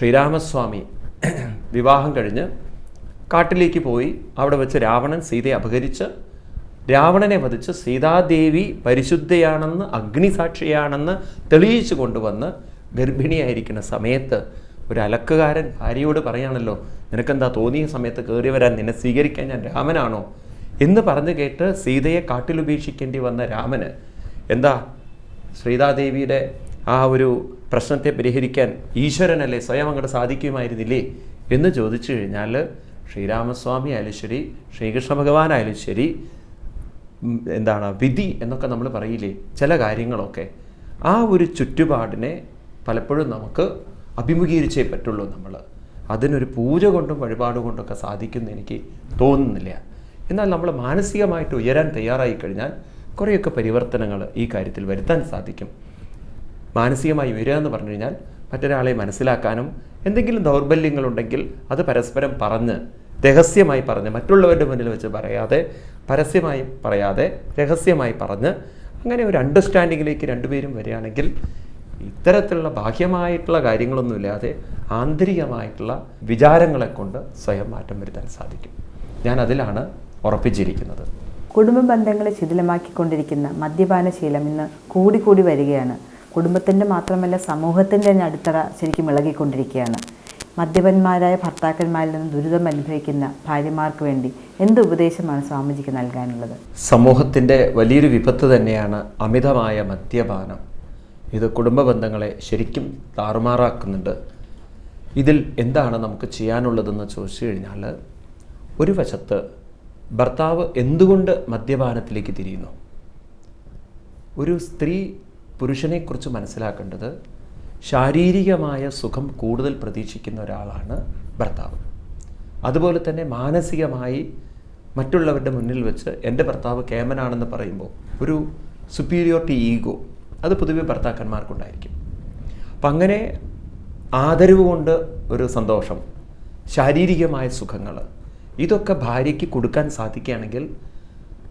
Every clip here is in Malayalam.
ശ്രീരാമസ്വാമി വിവാഹം കഴിഞ്ഞ് കാട്ടിലേക്ക് പോയി. അവിടെ വെച്ച് രാവണൻ സീതയെ അപഹരിച്ച് രാവണനെ വധിച്ച് സീതാദേവി പരിശുദ്ധയാണെന്ന് അഗ്നിസാക്ഷിയാണെന്ന് തെളിയിച്ചു കൊണ്ടുവന്ന് ഗർഭിണിയായിരിക്കുന്ന സമയത്ത് ഒരു അലക്കുകാരൻ ഭാര്യയോട് പറയാണല്ലോ നിനക്കെന്താ തോന്നിയ സമയത്ത് കയറി വരാൻ? നിന്നെ സ്വീകരിക്കാൻ ഞാൻ രാമനാണോ? എന്ന് പറഞ്ഞു കേട്ട് സീതയെ കാട്ടിലുപേക്ഷിക്കേണ്ടി വന്ന രാമന് എന്താ? ശ്രീതാദേവിയുടെ ആ ഒരു പ്രശ്നത്തെ പരിഹരിക്കാൻ ഈശ്വരനല്ലേ സ്വയം അങ്ങോട്ട് സാധിക്കുമായിരുന്നില്ലേ എന്ന് ചോദിച്ചു കഴിഞ്ഞാൽ ശ്രീരാമസ്വാമി ആയാലും ശരി ശ്രീകൃഷ്ണ ഭഗവാനായാലും ശരി എന്താണ് വിധി എന്നൊക്കെ നമ്മൾ പറയില്ലേ ചില കാര്യങ്ങളൊക്കെ. ആ ഒരു ചുറ്റുപാടിനെ പലപ്പോഴും നമുക്ക് അഭിമുഖീകരിച്ചേ പറ്റുള്ളൂ നമ്മൾ. അതിനൊരു പൂജ കൊണ്ടും വഴിപാട് കൊണ്ടൊക്കെ സാധിക്കുമെന്ന് എനിക്ക് തോന്നുന്നില്ല. എന്നാൽ നമ്മൾ മാനസികമായിട്ട് ഉയരാൻ തയ്യാറായി കഴിഞ്ഞാൽ കുറേയൊക്കെ പരിവർത്തനങ്ങൾ ഈ കാര്യത്തിൽ വരുത്താൻ സാധിക്കും. മാനസികമായി ഉയരുക എന്ന് പറഞ്ഞു കഴിഞ്ഞാൽ മറ്റൊരാളെ മനസ്സിലാക്കാനും എന്തെങ്കിലും ദൗർബല്യങ്ങളുണ്ടെങ്കിൽ അത് പരസ്പരം പറഞ്ഞ് രഹസ്യമായി പറഞ്ഞ് മറ്റുള്ളവരുടെ മുന്നിൽ വെച്ച് പറയാതെ പരസ്യമായി പറയാതെ രഹസ്യമായി പറഞ്ഞ് അങ്ങനെ ഒരു അണ്ടർസ്റ്റാൻഡിങ്ങിലേക്ക് രണ്ടുപേരും വരികയാണെങ്കിൽ ഇത്തരത്തിലുള്ള ബാഹ്യമായിട്ടുള്ള കാര്യങ്ങളൊന്നുമില്ലാതെ ആന്തരികമായിട്ടുള്ള വിചാരങ്ങളെ കൊണ്ട് സ്വയം മാറ്റം വരുത്താൻ സാധിക്കും. ഞാൻ അതിലാണ് ഉറപ്പിച്ചിരിക്കുന്നത്. കുടുംബ ബന്ധങ്ങളെ ശിഥിലമാക്കിക്കൊണ്ടിരിക്കുന്ന മദ്യപാന ശീലം ഇന്ന് കൂടിക്കൂടി വരികയാണ്. കുടുംബത്തിന്റെ മാത്രമല്ല സമൂഹത്തിന്റെ തന്നെ അടിത്തറ ശരിക്കും ഇളകിക്കൊണ്ടിരിക്കുകയാണ്. മദ്യപന്മാരായ ഭർത്താക്കന്മാരിൽ നിന്ന് ദുരിതം അനുഭവിക്കുന്ന ഭാര്യമാർക്ക് വേണ്ടി എന്ത് ഉപദേശമാണ് സ്വാമിജിക്ക് നൽകാനുള്ളത്? സമൂഹത്തിന്റെ വലിയൊരു വിപത്ത് തന്നെയാണ് അമിതമായ മദ്യപാനം. ഇത് കുടുംബ ബന്ധങ്ങളെ ശരിക്കും താറുമാറാക്കുന്നുണ്ട്. ഇതിൽ എന്താണ് നമുക്ക് ചെയ്യാനുള്ളതെന്ന് ചോദിച്ചു കഴിഞ്ഞാൽ ഒരു വശത്ത് ഭർത്താവ് എന്തുകൊണ്ട് മദ്യപാനത്തിലേക്ക് തിരിയുന്നു? ഒരു സ്ത്രീ പുരുഷനെക്കുറിച്ച് മനസ്സിലാക്കേണ്ടത് ശാരീരികമായ സുഖം കൂടുതൽ പ്രതീക്ഷിക്കുന്ന ഒരാളാണ് ഭർത്താവ്. അതുപോലെ തന്നെ മാനസികമായി മറ്റുള്ളവരുടെ മുന്നിൽ വെച്ച് എന്റെ ഭർത്താവ് കേമനാണെന്ന് പറയുമ്പോൾ ഒരു സുപ്പീരിയോറിറ്റി ഈഗോ അത് പൊതുവെ ഭർത്താക്കന്മാർക്കുണ്ടായിരിക്കും. അപ്പം അങ്ങനെ ആദരവ് കൊണ്ട് ഒരു സന്തോഷം ശാരീരികമായ സുഖങ്ങൾ ഇതൊക്കെ ഭാര്യയ്ക്ക് കൊടുക്കാൻ സാധിക്കുകയാണെങ്കിൽ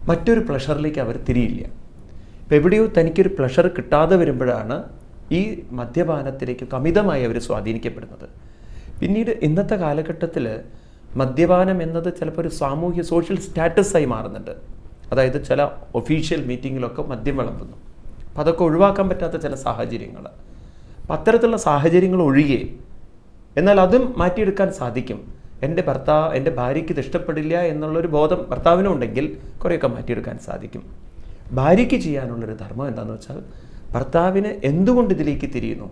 മറ്റൊരു പ്ലഷറിലേക്ക് അവർ തിരിയില്ല. ഇപ്പം എവിടെയോ തനിക്കൊരു പ്ലഷർ കിട്ടാതെ വരുമ്പോഴാണ് ഈ മദ്യപാനത്തിലേക്ക് അമിതമായി അവർ സ്വാധീനിക്കപ്പെടുന്നത്. പിന്നീട് ഇന്നത്തെ കാലഘട്ടത്തിൽ മദ്യപാനം എന്നത് ചിലപ്പോൾ ഒരു സാമൂഹ്യ സോഷ്യൽ സ്റ്റാറ്റസായി മാറുന്നുണ്ട്. അതായത് ചില ഒഫീഷ്യൽ മീറ്റിങ്ങിലൊക്കെ മദ്യം വിളമ്പുന്നു. അപ്പം അതൊക്കെ ഒഴിവാക്കാൻ പറ്റാത്ത ചില സാഹചര്യങ്ങൾ അപ്പം അത്തരത്തിലുള്ള സാഹചര്യങ്ങൾ ഒഴികെ എന്നാൽ അതും മാറ്റിയെടുക്കാൻ സാധിക്കും. എന്റെ ഭർത്താവ് എന്റെ ഭാര്യയ്ക്ക് ഇത് ഇഷ്ടപ്പെടില്ല എന്നുള്ളൊരു ബോധം ഭർത്താവിനും ഉണ്ടെങ്കിൽ കുറേയൊക്കെ മാറ്റിയെടുക്കാൻ സാധിക്കും. ഭാര്യയ്ക്ക് ചെയ്യാനുള്ളൊരു ധർമ്മം എന്താണെന്ന് വെച്ചാൽ ഭർത്താവിന് എന്തുകൊണ്ട് ഇതിലേക്ക് തിരിയുന്നു?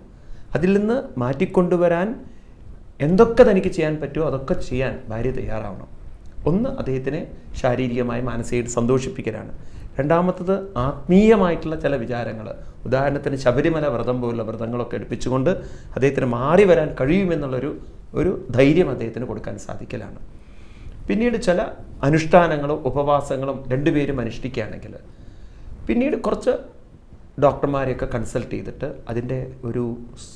അതിൽ നിന്ന് മാറ്റിക്കൊണ്ടുവരാൻ എന്തൊക്കെ തനിക്ക് ചെയ്യാൻ പറ്റുമോ അതൊക്കെ ചെയ്യാൻ ഭാര്യ തയ്യാറാവണം. ഒന്ന് അദ്ദേഹത്തിനെ ശാരീരികമായി മാനസികമായിട്ട് സന്തോഷിപ്പിക്കലാണ്. രണ്ടാമത്തത് ആത്മീയമായിട്ടുള്ള ചില വിചാരങ്ങൾ ഉദാഹരണത്തിന് ശബരിമല വ്രതം പോലുള്ള വ്രതങ്ങളൊക്കെ എടുപ്പിച്ചുകൊണ്ട് അദ്ദേഹത്തിന് മാറി വരാൻ കഴിയുമെന്നുള്ളൊരു ഒരു ധൈര്യം അദ്ദേഹത്തിന് കൊടുക്കാൻ സാധിക്കലാണ്. പിന്നീട് ചില അനുഷ്ഠാനങ്ങളും ഉപവാസങ്ങളും രണ്ടുപേരും അനുഷ്ഠിക്കുകയാണെങ്കിൽ പിന്നീട് കുറച്ച് ഡോക്ടർമാരെയൊക്കെ കൺസൾട്ട് ചെയ്തിട്ട് അതിന്റെ ഒരു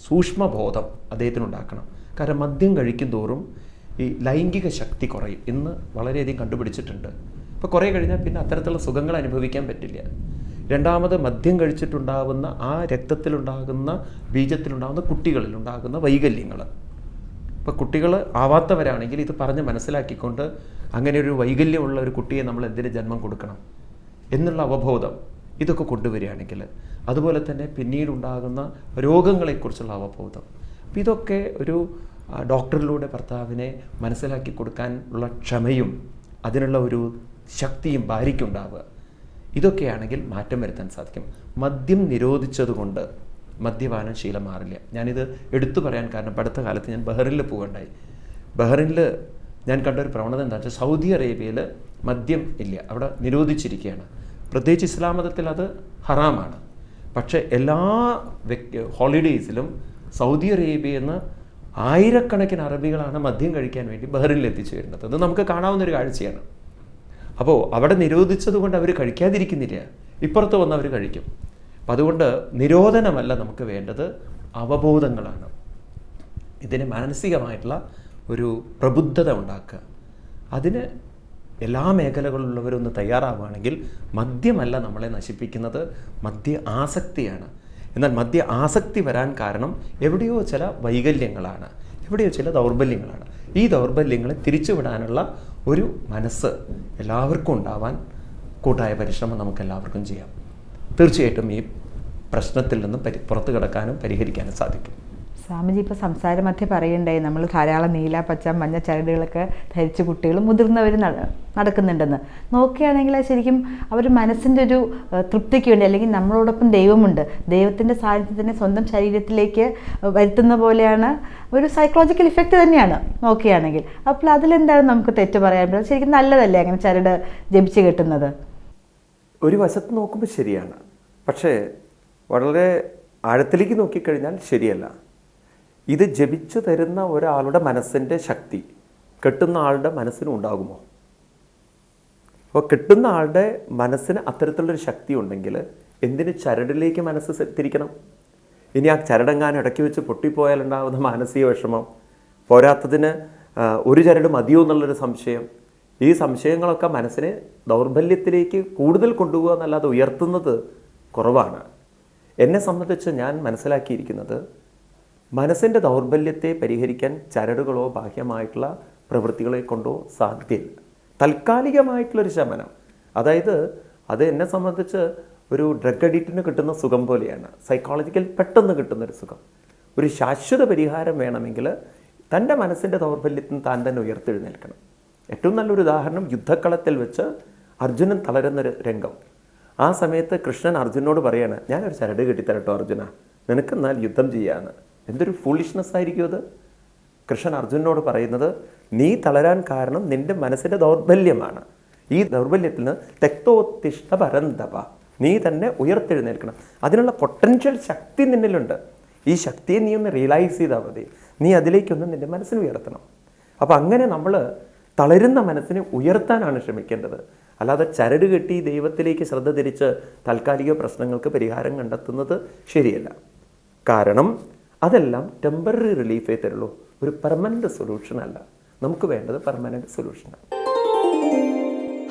സൂക്ഷ്മബോധം അദ്ദേഹത്തിന് ഉണ്ടാക്കണം കാരണം മദ്യം കഴിക്കും തോറും ഈ ലൈംഗിക ശക്തി കുറയും ഇന്ന് വളരെയധികം കണ്ടുപിടിച്ചിട്ടുണ്ട്. ഇപ്പോൾ കുറേ കഴിഞ്ഞാൽ പിന്നെ അത്തരത്തിലുള്ള സുഖങ്ങൾ അനുഭവിക്കാൻ പറ്റില്ല. രണ്ടാമത് മദ്യം കഴിച്ചിട്ടുണ്ടാകുന്ന ആ രക്തത്തിലുണ്ടാകുന്ന ബീജത്തിലുണ്ടാകുന്ന കുട്ടികളിലുണ്ടാകുന്ന വൈകല്യങ്ങൾ. ഇപ്പോൾ കുട്ടികൾ ആവാത്തവരാണെങ്കിൽ ഇത് പറഞ്ഞ് മനസ്സിലാക്കിക്കൊണ്ട് അങ്ങനെ ഒരു വൈകല്യമുള്ള ഒരു കുട്ടിയെ നമ്മൾ എന്തിന് ജന്മം കൊടുക്കണം? എന്നുള്ള അവബോധം. ഇതൊക്കെ കൊണ്ടുവരികയാണെങ്കിൽ അതുപോലെ തന്നെ പിന്നീടുണ്ടാകുന്ന രോഗങ്ങളെക്കുറിച്ചുള്ള അവബോധം. അപ്പം ഇതൊക്കെ ഒരു ഡോക്ടറിലൂടെ ഭർത്താവിനെ മനസ്സിലാക്കി കൊടുക്കാൻ ഉള്ള ക്ഷമയും അതിനുള്ള ഒരു ശക്തിയും ഭാര്യയ്ക്കുണ്ടാവുക. ഇതൊക്കെയാണെങ്കിൽ മാറ്റം വരുത്താൻ സാധിക്കും. മദ്യം നിരോധിച്ചതുകൊണ്ട് മദ്യപാനം ശീലം മാറില്ല. ഞാനിത് എടുത്തു പറയാൻ കാരണം അടുത്ത കാലത്ത് ഞാൻ ബഹ്റിനിൽ പോകണ്ടായി ബഹ്റിനിൽ ഞാൻ കണ്ട ഒരു പ്രവണത എന്താ വെച്ചാൽ സൗദി അറേബ്യയിൽ മദ്യം ഇല്ല. അവിടെ നിരോധിച്ചിരിക്കുകയാണ്. പ്രത്യേകിച്ച് ഇസ്ലാം മതത്തിൽ അത് ഹറാമാണ്. പക്ഷേ എല്ലാ ഹോളിഡേയ്സിലും സൗദി അറേബ്യയിൽ നിന്ന് ആയിരക്കണക്കിന് അറബികളാണ് മദ്യം കഴിക്കാൻ വേണ്ടി ബഹ്റിനിൽ എത്തിച്ചു വരുന്നത്. അത് നമുക്ക് കാണാവുന്ന ഒരു കാഴ്ചയാണ്. അപ്പോൾ അവിടെ നിരോധിച്ചത് കൊണ്ട് അവർ കഴിക്കാതിരിക്കുന്നില്ല. ഇപ്പുറത്ത് വന്ന് അവർ കഴിക്കും. അപ്പം അതുകൊണ്ട് നിരോധനമല്ല നമുക്ക് വേണ്ടത് അവബോധങ്ങളാണ്. ഇതിന് മാനസികമായിട്ടുള്ള ഒരു പ്രബുദ്ധത ഉണ്ടാക്കുക. അതിന് എല്ലാ മേഖലകളിലുള്ളവരൊന്ന് തയ്യാറാവുകയാണെങ്കിൽ മദ്യമല്ല നമ്മളെ നശിപ്പിക്കുന്നത് മദ്യ ആസക്തിയാണ്. എന്നാൽ മദ്യ ആസക്തി വരാൻ കാരണം എവിടെയോ ചില വൈകല്യങ്ങളാണ് എവിടെയോ ചില ദൗർബല്യങ്ങളാണ്. ഈ ദൗർബല്യങ്ങളെ തിരിച്ചുവിടാനുള്ള ഒരു മനസ്സ് എല്ലാവർക്കും ഉണ്ടാവാൻ കൂട്ടായ പരിശ്രമം നമുക്ക് എല്ലാവർക്കും ചെയ്യാം. തീർച്ചയായിട്ടും ഈ പ്രശ്നത്തിൽ നിന്ന് പുറത്തു കിടക്കാനും പരിഹരിക്കാനും സാധിക്കും. സ്വാമിജി ഇപ്പോൾ സംസാര മധ്യ പറയണ്ടായി നമ്മൾ ധാരാളം നീല പച്ച മഞ്ഞ ചരടുകളൊക്കെ ധരിച്ച് കുട്ടികളും മുതിർന്നവർ നടക്കുന്നുണ്ടെന്ന്. നോക്കുകയാണെങ്കിൽ ശരിക്കും അവർ മനസ്സിന്റെ ഒരു തൃപ്തിക്ക് വേണ്ടി അല്ലെങ്കിൽ നമ്മളോടൊപ്പം ദൈവമുണ്ട്. ദൈവത്തിന്റെ സാന്നിധ്യത്തിനെ സ്വന്തം ശരീരത്തിലേക്ക് വരുത്തുന്ന പോലെയാണ് ഒരു സൈക്കോളജിക്കൽ ഇഫക്റ്റ് തന്നെയാണ് നോക്കുകയാണെങ്കിൽ. അപ്പോൾ അതിലെന്താണ് നമുക്ക് തെറ്റ് പറയാൻ പറ്റുന്നത്? ശരിക്കും നല്ലതല്ലേ അങ്ങനെ ചരട് ജപിച്ച് കിട്ടുന്നത്? ഒരു വശത്ത് നോക്കുമ്പോൾ ശരിയാണ്. പക്ഷേ വളരെ ആഴത്തിലേക്ക് നോക്കിക്കഴിഞ്ഞാൽ ശരിയല്ല. ഇത് ജപിച്ചു തരുന്ന ഒരാളുടെ മനസ്സിന്റെ ശക്തി കെട്ടുന്ന ആളുടെ മനസ്സിനും ഉണ്ടാകുമോ? അപ്പോൾ കിട്ടുന്ന ആളുടെ മനസ്സിന് അത്തരത്തിലുള്ളൊരു ശക്തി ഉണ്ടെങ്കിൽ എന്തിന് ചരടിലേക്ക് മനസ്സ് തിരിക്കണം? ഇനി ആ ചരടെങ്ങാനും ഇടയ്ക്ക് വെച്ച് പൊട്ടിപ്പോയാൽ ഉണ്ടാകുന്ന മാനസിക വിഷമം പോരാത്തതിന് ഒരു ചരട് മതിയോ എന്നുള്ളൊരു സംശയം. ഈ സംശയങ്ങളൊക്കെ മനസ്സിനെ ദൗർബല്യത്തിലേക്ക് കൂടുതൽ കൊണ്ടുപോകുക എന്നല്ലാതെ ഉയർത്തുന്നത് കുറവാണ്. എന്നെ സംബന്ധിച്ച് ഞാൻ മനസ്സിലാക്കിയിരിക്കുന്നത് മനസ്സിന്റെ ദൗർബല്യത്തെ പരിഹരിക്കാൻ ചരടുകളോ ബാഹ്യമായിട്ടുള്ള പ്രവൃത്തികളെ കൊണ്ടോ സാധ്യതയില്ല. താൽക്കാലികമായിട്ടുള്ളൊരു ശമനം അതായത് അത് എന്നെ സംബന്ധിച്ച് ഒരു ഡ്രഗ് അഡിക്റ്റിന് കിട്ടുന്ന സുഖം പോലെയാണ്. സൈക്കോളജിക്കൽ പെട്ടെന്ന് കിട്ടുന്നൊരു സുഖം. ഒരു ശാശ്വത പരിഹാരം വേണമെങ്കിൽ തന്റെ മനസ്സിന്റെ ദൗർബല്യത്തിന് താൻ തന്നെ ഉയർത്തെഴുന്നേൽക്കണം. ഏറ്റവും നല്ലൊരു ഉദാഹരണം യുദ്ധക്കളത്തിൽ വെച്ച് അർജുനൻ തളരുന്നൊരു രംഗം. ആ സമയത്ത് കൃഷ്ണൻ അർജുനോട് പറയാണ് ഞാനൊരു ചരട് കെട്ടിത്തരട്ടോ അർജുന. നിനക്കെന്നാൽ യുദ്ധം ചെയ്യാന്ന്. എന്തൊരു ഫുളിഷ്നെസ് ആയിരിക്കും അത്? കൃഷ്ണൻ അർജുനോട് പറയുന്നത് നീ തളരാൻ കാരണം നിന്റെ മനസ്സിന്റെ ദൗർബല്യമാണ്. ഈ ദൗർബല്യത്തിൽ നിന്ന് തെക്തോത്തിഷ്ഠ പരന്തപ. നീ തന്നെ ഉയർത്തെഴുന്നേൽക്കണം. അതിനുള്ള പൊട്ടൻഷ്യൽ ശക്തി നിന്നിലുണ്ട്. ഈ ശക്തിയെ നീ ഒന്ന് റിയലൈസ് ചെയ്താൽ മതി. നീ അതിലേക്കൊന്ന് നിന്റെ മനസ്സിന് ഉയർത്തണം. അപ്പം അങ്ങനെ നമ്മൾ തളരുന്ന മനസ്സിനെ ഉയർത്താനാണ് ശ്രമിക്കേണ്ടത്. അല്ലാതെ ചരട് കെട്ടി ദൈവത്തിലേക്ക് ശ്രദ്ധ തിരിച്ച് താൽക്കാലിക പ്രശ്നങ്ങൾക്ക് പരിഹാരം കണ്ടെത്തുന്നത് ശരിയല്ല. കാരണം അതെല്ലാം ടെമ്പററി റിലീഫേ തരുള്ളൂ ഒരു പെർമനന്റ് സൊല്യൂഷൻ അല്ല. നമുക്ക് വേണ്ടത് പെർമനന്റ് സൊല്യൂഷനാണ്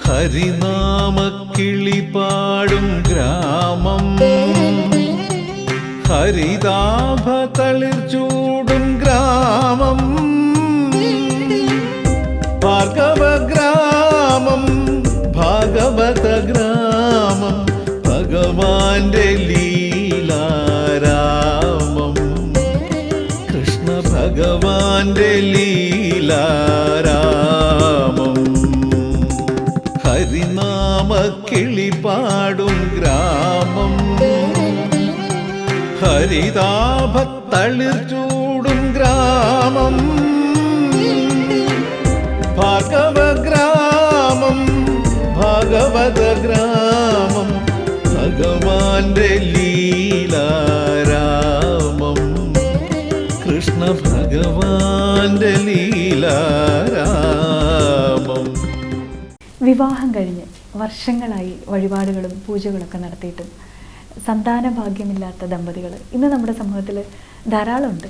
ഹരിനാമക്കിളി പാടും ഗ്രാമം. ഹരിതാഭ തളിർ ചൂടും ഗ്രാമം. ഭാഗവ ഗ്രാമം ഭാഗവത ഗ്രാമം ഭഗവാന്റെ ലീലാരാമം ഭഗവാന്റെ ലീലാരാമം. ഹരിനാമ കിളി പാടും ഗ്രാമം. ഹരിതാഭത്തളിർ ചൂടും ഗ്രാമം. ഭാഗവ ഗ്രാമം ഭാഗവത ഗ്രാമം ഭഗവാന്റെ ലീലാരാമം വിവാഹം കഴിഞ്ഞ് വർഷങ്ങളായി വഴിപാടുകളും പൂജകളൊക്കെ നടത്തിയിട്ടും സന്താന ഭാഗ്യമില്ലാത്ത ദമ്പതികൾ ഇന്ന് നമ്മുടെ സമൂഹത്തിൽ ധാരാളമുണ്ട്.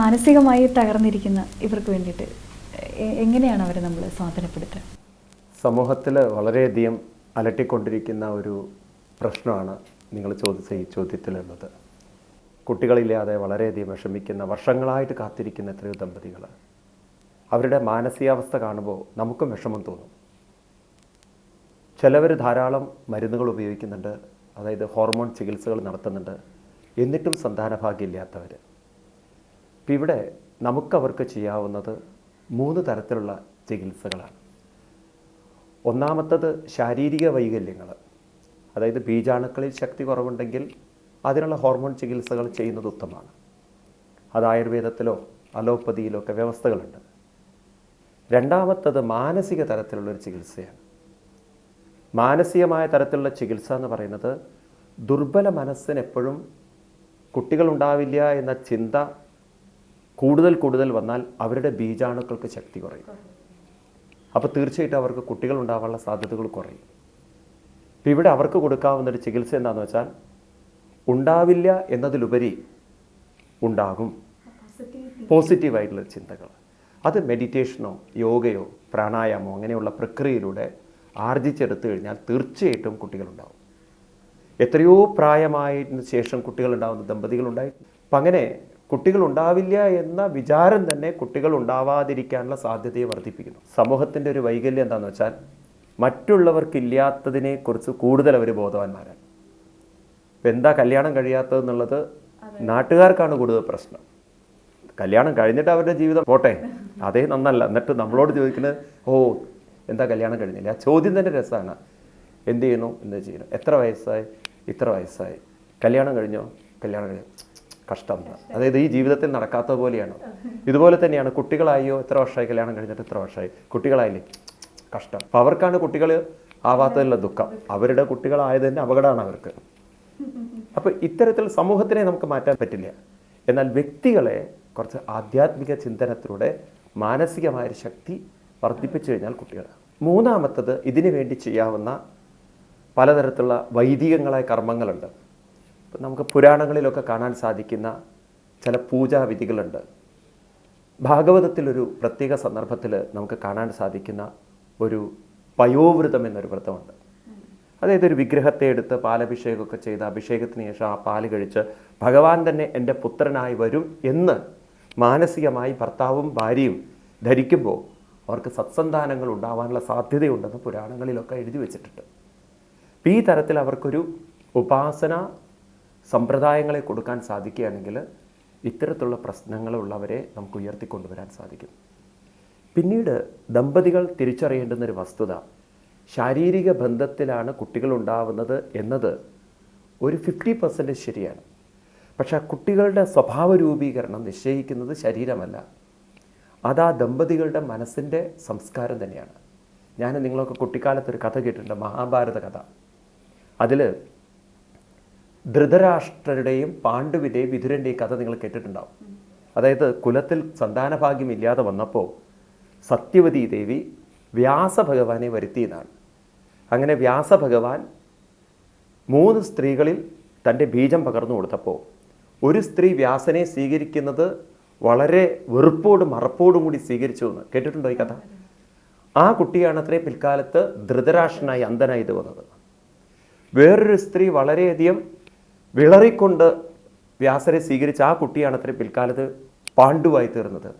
മാനസികമായി തകർന്നിരിക്കുന്ന ഇവർക്ക് വേണ്ടിയിട്ട് എങ്ങനെയാണ് അവരെ നമ്മൾ സ്വാതന്ത്ര്യപ്പെടുത്തുക സമൂഹത്തിൽ വളരെയധികം അലട്ടിക്കൊണ്ടിരിക്കുന്ന ഒരു പ്രശ്നമാണ് നിങ്ങൾ ചോദിച്ച ഈ ചോദ്യത്തിലുള്ളത്. കുട്ടികളില്ലാതെ വളരെയധികം വിഷമിക്കുന്ന വർഷങ്ങളായിട്ട് കാത്തിരിക്കുന്ന എത്രയോ ദമ്പതികൾ. അവരുടെ മാനസികാവസ്ഥ കാണുമ്പോൾ നമുക്കും വിഷമം തോന്നും. ചിലവർ ധാരാളം മരുന്നുകൾ ഉപയോഗിക്കുന്നുണ്ട് അതായത് ഹോർമോൺ ചികിത്സകൾ നടത്തുന്നുണ്ട്. എന്നിട്ടും സന്താനഭാഗ്യമില്ലാത്തവർ. ഇപ്പം ഇവിടെ നമുക്കവർക്ക് ചെയ്യാവുന്നത് മൂന്ന് തരത്തിലുള്ള ചികിത്സകളാണ്. ഒന്നാമത്തത് ശാരീരിക വൈകല്യങ്ങൾ. അതായത് ബീജാണുക്കളിൽ ശക്തി കുറവുണ്ടെങ്കിൽ അതിനുള്ള ഹോർമോൺ ചികിത്സകൾ ചെയ്യുന്നത് ഉത്തമമാണ്. അത് ആയുർവേദത്തിലോ അലോപ്പതിയിലോ ഒക്കെ വ്യവസ്ഥകളുണ്ട്. രണ്ടാമത്തത് മാനസിക തരത്തിലുള്ളൊരു ചികിത്സയാണ്. മാനസികമായ തരത്തിലുള്ള ചികിത്സ എന്ന് പറയുന്നത് ദുർബല മനസ്സിനെപ്പോഴും കുട്ടികളുണ്ടാവില്ല എന്ന ചിന്ത കൂടുതൽ കൂടുതൽ വന്നാൽ അവരുടെ ബീജാണുക്കൾക്ക് ശക്തി കുറയും. അപ്പോൾ തീർച്ചയായിട്ടും അവർക്ക് കുട്ടികൾ ഉണ്ടാവാനുള്ള സാധ്യതകൾ കുറയും. ഇപ്പം ഇവിടെ അവർക്ക് കൊടുക്കാവുന്ന ഒരു ചികിത്സ എന്താണെന്ന് വെച്ചാൽ ഉണ്ടാവില്ല എന്നതിലുപരി ഉണ്ടാകും. പോസിറ്റീവായിട്ടുള്ള ചിന്തകൾ. അത് മെഡിറ്റേഷനോ യോഗയോ പ്രാണായാമോ അങ്ങനെയുള്ള പ്രക്രിയയിലൂടെ ആർജിച്ചെടുത്തു കഴിഞ്ഞാൽ തീർച്ചയായിട്ടും കുട്ടികളുണ്ടാവും. എത്രയോ പ്രായമായതിനു ശേഷം കുട്ടികളുണ്ടാവുന്ന ദമ്പതികളുണ്ടായി. അപ്പം അങ്ങനെ കുട്ടികളുണ്ടാവില്ല എന്ന വിചാരം തന്നെ കുട്ടികൾ ഉണ്ടാവാതിരിക്കാനുള്ള സാധ്യതയെ വർദ്ധിപ്പിക്കുന്നു. സമൂഹത്തിന്റെ ഒരു വൈകല്യം എന്താണെന്ന് വെച്ചാൽ മറ്റുള്ളവർക്കില്ലാത്തതിനെക്കുറിച്ച് കൂടുതൽ അവർ ബോധവാന്മാരാണ്. ഇപ്പം എന്താ കല്യാണം കഴിയാത്തതെന്നുള്ളത് നാട്ടുകാർക്കാണ് കൂടുതൽ പ്രശ്നം. കല്യാണം കഴിഞ്ഞിട്ട് അവരുടെ ജീവിതം പോട്ടെ. അതേ നന്നല്ല. എന്നിട്ട് നമ്മളോട് ചോദിക്കുന്നത് ഓ എന്താ കല്യാണം കഴിഞ്ഞില്ല? ആ ചോദ്യം തന്നെ രസമാണ്. എന്ത് ചെയ്യുന്നു? എന്ത് ചെയ്യണം എത്ര വയസ്സായി? ഇത്ര വയസ്സായി. കല്യാണം കഴിഞ്ഞോ? കല്യാണം കഴിഞ്ഞു? കഷ്ടം. അതായത് ഈ ജീവിതത്തിൽ നടക്കാത്ത പോലെയാണ്. ഇതുപോലെ തന്നെയാണ്. കുട്ടികളായോ? എത്ര വർഷമായി കല്യാണം കഴിഞ്ഞിട്ട് എത്ര വർഷമായി? കുട്ടികളായില്ലേ? കഷ്ടം. അപ്പം അവർക്കാണ് കുട്ടികൾ ആവാത്തതിലുള്ള ദുഃഖം. അവരുടെ കുട്ടികളായത് തന്നെ അപകടമാണ് അവർക്ക്. അപ്പോൾ ഇത്തരത്തിൽ സമൂഹത്തിനെ നമുക്ക് മാറ്റാൻ പറ്റില്ല. എന്നാൽ വ്യക്തികളെ കുറച്ച് ആധ്യാത്മിക ചിന്തനത്തിലൂടെ മാനസികമായൊരു ശക്തി വർദ്ധിപ്പിച്ചു കഴിഞ്ഞാൽ കുട്ടികൾ മൂന്നാമത്തത് ഇതിനു വേണ്ടി ചെയ്യാവുന്ന പലതരത്തിലുള്ള വൈദികങ്ങളായ കർമ്മങ്ങളുണ്ട്. നമുക്ക് പുരാണങ്ങളിലൊക്കെ കാണാൻ സാധിക്കുന്ന ചില പൂജാവിധികളുണ്ട്. ഭാഗവതത്തിലൊരു പ്രത്യേക സന്ദർഭത്തിൽ നമുക്ക് കാണാൻ സാധിക്കുന്ന ഒരു പയോവ്രതം എന്നൊരു വ്രതമുണ്ട്. അതായത് ഒരു വിഗ്രഹത്തെ എടുത്ത് പാലഭിഷേകമൊക്കെ ചെയ്ത് അഭിഷേകത്തിന് ശേഷം ആ പാൽ കഴിച്ച് ഭഗവാൻ തന്നെ എന്റെ പുത്രനായി വരും എന്ന് മാനസികമായി ഭർത്താവും ഭാര്യയും ധരിക്കുമ്പോൾ അവർക്ക് സത്സന്താനങ്ങൾ ഉണ്ടാവാനുള്ള സാധ്യതയുണ്ടെന്ന് പുരാണങ്ങളിലൊക്കെ എഴുതി വെച്ചിട്ടുണ്ട്. ഈ തരത്തിൽ അവർക്കൊരു ഉപാസന സമ്പ്രദായങ്ങളെ കൊടുക്കാൻ സാധിക്കുകയാണെങ്കിൽ ഇത്തരത്തിലുള്ള പ്രശ്നങ്ങളുള്ളവരെ നമുക്ക് ഉയർത്തിക്കൊണ്ടുവരാൻ സാധിക്കും. പിന്നീട് ദമ്പതികൾ തിരിച്ചറിയേണ്ടുന്നൊരു വസ്തുത ശാരീരിക ബന്ധത്തിലാണ് കുട്ടികൾ ഉണ്ടാവുന്നത് എന്നത് ഒരു ഫിഫ്റ്റി പെർസെന്റേജ് ശരിയാണ്. പക്ഷെ ആ കുട്ടികളുടെ സ്വഭാവ രൂപീകരണം നിശ്ചയിക്കുന്നത് ശരീരമല്ല. അത് ആ ദമ്പതികളുടെ മനസ്സിന്റെ സംസ്കാരം തന്നെയാണ്. ഞാൻ നിങ്ങളൊക്കെ കുട്ടിക്കാലത്ത് ഒരു കഥ കേട്ടിട്ടുണ്ട് മഹാഭാരത കഥ. അതിൽ ധൃതരാഷ്ട്രരുടെയും പാണ്ഡുവിന്റെയും വിതുരന്റെയും കഥ നിങ്ങൾ കേട്ടിട്ടുണ്ടാവും. അതായത് കുലത്തിൽ സന്താനഭാഗ്യം ഇല്ലാതെ വന്നപ്പോൾ സത്യവതി ദേവി വ്യാസഭഗവാനെ വരുത്തിയതാണ് അങ്ങനെ വ്യാസഭഗവാൻ മൂന്ന് സ്ത്രീകളിൽ തന്റെ ബീജം പകർന്നു കൊടുത്തപ്പോൾ ഒരു സ്ത്രീ വ്യാസനെ സ്വീകരിക്കുന്നത് വളരെ വെറുപ്പോടും മറപ്പോടും കൂടി സ്വീകരിച്ചു എന്ന് കേട്ടിട്ടുണ്ടോ ഈ കഥ? ആ കുട്ടിയാണ് അത്രേ പിൽക്കാലത്ത് ധൃതരാഷ്ട്രനായി അന്ധനായി വന്നത്. വേറൊരു സ്ത്രീ വളരെയധികം വിളറിക്കൊണ്ട് വ്യാസരെ സ്വീകരിച്ച ആ കുട്ടിയാണ് അത്ര പിൽക്കാലത്ത് പാണ്ഡുവായി തീർന്നത്.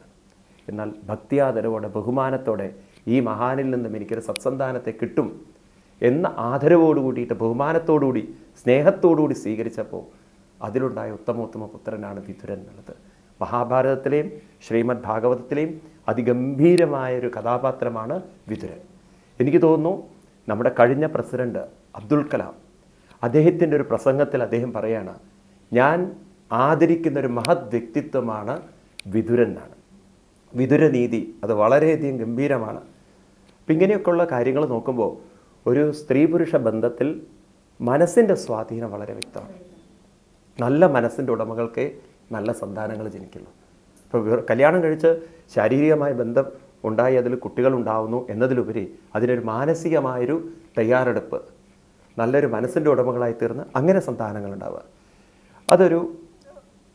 എന്നാൽ ഭക്തിയാദരവോടെ ബഹുമാനത്തോടെ ഈ മഹാനിൽ നിന്നും എനിക്കൊരു സത്സന്താനത്തെ കിട്ടും എന്ന ആദരവോട് കൂടിയിട്ട് ബഹുമാനത്തോടുകൂടി സ്നേഹത്തോടുകൂടി സ്വീകരിച്ചപ്പോൾ അതിലുണ്ടായ ഉത്തമോത്തമ പുത്രനാണ് വിതുരൻ എന്നുള്ളത്. മഹാഭാരതത്തിലെയും ശ്രീമദ് ഭാഗവതത്തിലെയും അതിഗംഭീരമായ ഒരു കഥാപാത്രമാണ് വിതുരൻ. എനിക്ക് തോന്നുന്നു നമ്മുടെ കഴിഞ്ഞ പ്രസിഡന്റ് അബ്ദുൽ കലാം അദ്ദേഹത്തിന്റെ ഒരു പ്രസംഗത്തിൽ അദ്ദേഹം പറയാണ് ഞാൻ ആദരിക്കുന്ന ഒരു മഹത് വ്യക്തിത്വമാണ് വിതുരൻ എന്നാണ്. വിതുരനീതി അത് വളരെയധികം ഗംഭീരമാണ്. അപ്പം ഇങ്ങനെയൊക്കെയുള്ള കാര്യങ്ങൾ നോക്കുമ്പോൾ ഒരു സ്ത്രീ പുരുഷ ബന്ധത്തിൽ മനസ്സിന്റെ സ്വാധീനം വളരെ വ്യക്തമാണ്. നല്ല മനസ്സിന്റെ ഉടമകൾക്ക് നല്ല സന്താനങ്ങൾ ജനിക്കുള്ളൂ ഇപ്പോൾ കല്യാണം കഴിച്ച് ശാരീരികമായ ബന്ധം ഉണ്ടായി അതിൽ കുട്ടികൾ ഉണ്ടാവുന്നു എന്നതിലുപരി അതിനൊരു മാനസികമായൊരു തയ്യാറെടുപ്പ് നല്ലൊരു മനസ്സിന്റെ ഉടമകളായി തീർന്ന് അങ്ങനെ സന്താനങ്ങൾ ഉണ്ടാവുക. അതൊരു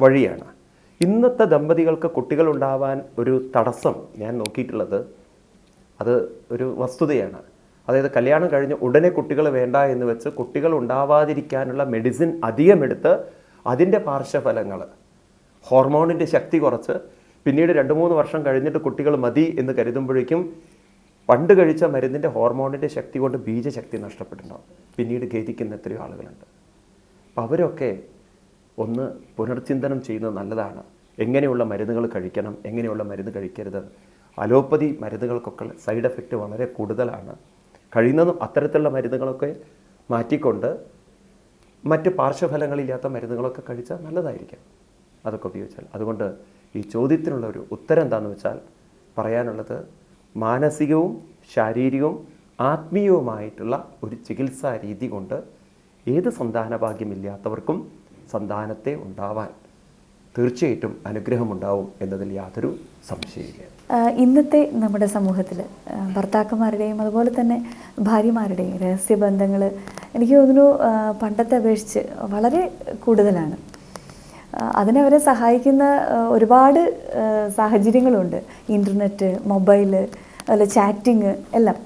വഴിയാണ്. ഇന്നത്തെ ദമ്പതികൾക്ക് കുട്ടികൾ ഉണ്ടാവാൻ ഒരു തടസ്സം ഞാൻ നോക്കിയിട്ടുള്ളത് അത് ഒരു വസ്തുതയാണ്. അതായത് കല്യാണം കഴിഞ്ഞ് ഉടനെ കുട്ടികൾ വേണ്ട എന്ന് വെച്ച് കുട്ടികൾ ഉണ്ടാവാതിരിക്കാനുള്ള മെഡിസിൻ അധികം എടുത്ത് അതിന്റെ പാർശ്വഫലങ്ങൾ ഹോർമോണിന്റെ ശക്തി കുറച്ച് പിന്നീട് രണ്ട് മൂന്ന് വർഷം കഴിഞ്ഞിട്ട് കുട്ടികൾ മതി എന്ന് കരുതുമ്പോഴേക്കും പണ്ട് കഴിച്ച മരുന്നിന്റെ ഹോർമോണിന്റെ ശക്തി കൊണ്ട് ബീജശക്തി നഷ്ടപ്പെട്ടിട്ടുണ്ടാവും. പിന്നീട് ഖേദിക്കുന്ന എത്രയോ ആളുകളുണ്ട്. അപ്പം അവരൊക്കെ ഒന്ന് പുനർചിന്തനം ചെയ്യുന്നത് നല്ലതാണ്. എങ്ങനെയുള്ള മരുന്നുകൾ കഴിക്കണം എങ്ങനെയുള്ള മരുന്ന് കഴിക്കരുത്. അലോപ്പതി മരുന്നുകൾക്കൊക്കെ സൈഡ് എഫക്റ്റ് വളരെ കൂടുതലാണ്. കഴിയുന്നതും അത്തരത്തിലുള്ള മരുന്നുകളൊക്കെ മാറ്റിക്കൊണ്ട് മറ്റ് പാർശ്വഫലങ്ങളില്ലാത്ത മരുന്നുകളൊക്കെ കഴിച്ചാൽ നല്ലതായിരിക്കാം. അതൊക്കെ ഉപയോഗിച്ചാൽ. അതുകൊണ്ട് ഈ ചോദ്യത്തിനുള്ള ഒരു ഉത്തരം എന്താണെന്ന് വെച്ചാൽ പറയാനുള്ളത് മാനസികവും ശാരീരികവും ആത്മീയവുമായിട്ടുള്ള ഒരു ചികിത്സാ രീതി കൊണ്ട് ഏത് സന്താനഭാഗ്യമില്ലാത്തവർക്കും സന്താനത്തെ ഉണ്ടാവാൻ തീർച്ചയായിട്ടും അനുഗ്രഹമുണ്ടാവും എന്നതിൽ യാതൊരു സംശയമില്ല ഇന്നത്തെ നമ്മുടെ സമൂഹത്തിൽ ഭർത്താക്കന്മാരുടെയും അതുപോലെ തന്നെ ഭാര്യമാരുടെയും രഹസ്യബന്ധങ്ങൾ എനിക്ക് തോന്നുന്നു പണ്ടത്തെ അപേക്ഷിച്ച് വളരെ കൂടുതലാണ്. അതിനവരെ സഹായിക്കുന്ന ഒരുപാട് സാഹചര്യങ്ങളുണ്ട്. ഇന്റർനെറ്റ് മൊബൈൽ അതുപോലെ ചാറ്റിങ് എല്ലാം.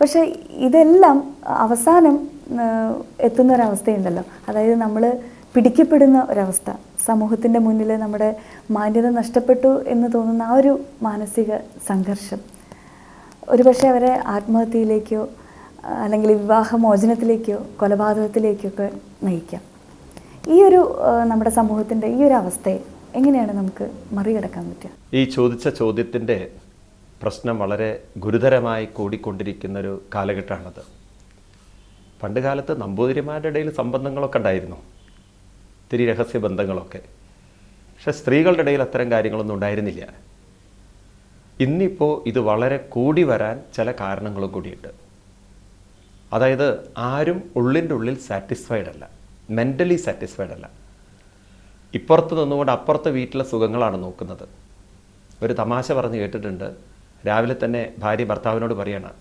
പക്ഷേ ഇതെല്ലാം അവസാനം എത്തുന്ന ഒരവസ്ഥയുണ്ടല്ലോ. അതായത് നമ്മൾ പിടിക്കപ്പെടുന്ന ഒരവസ്ഥ. സമൂഹത്തിന്റെ മുന്നിൽ നമ്മുടെ മാന്യത നഷ്ടപ്പെട്ടു എന്ന് തോന്നുന്ന ആ ഒരു മാനസിക സംഘർഷം. ഒരുപക്ഷെ അവരെ ആത്മഹത്യയിലേക്കോ അല്ലെങ്കിൽ വിവാഹമോചനത്തിലേക്കോ കൊലപാതകത്തിലേക്കൊക്കെ നയിക്കാം. ഈ ഒരു നമ്മുടെ സമൂഹത്തിന്റെ ഈ ഒരു അവസ്ഥയെ എങ്ങനെയാണ് നമുക്ക് മറികടക്കാൻ പറ്റുക? ഈ ചോദിച്ച ചോദ്യത്തിന്റെ പ്രശ്നം വളരെ ഗുരുതരമായി കൂടിക്കൊണ്ടിരിക്കുന്ന ഒരു കാലഘട്ടമാണത്. പണ്ട് കാലത്ത് നമ്പൂതിരിമാരുടെ ഇടയിൽ സംബന്ധങ്ങളൊക്കെ ഉണ്ടായിരുന്നു. ഇത്തിരി രഹസ്യ ബന്ധങ്ങളൊക്കെ. പക്ഷെ സ്ത്രീകളുടെ ഇടയിൽ അത്തരം കാര്യങ്ങളൊന്നും ഉണ്ടായിരുന്നില്ല. ഇന്നിപ്പോൾ ഇത് വളരെ കൂടി വരാൻ ചില കാരണങ്ങളും കൂടിയുണ്ട്. അതായത് ആരും ഉള്ളിന്റെ ഉള്ളിൽ സാറ്റിസ്ഫൈഡ് അല്ല. മെന്റലി സാറ്റിസ്ഫൈഡ് അല്ല. ഇപ്പുറത്ത് നിന്നുകൊണ്ട് അപ്പുറത്തെ വീട്ടിലെ സുഖങ്ങളാണ് നോക്കുന്നത്. ഒരു തമാശ പറഞ്ഞ് കേട്ടിട്ടുണ്ട്. രാവിലെ തന്നെ ഭാര്യ ഭർത്താവിനോട് പറയണം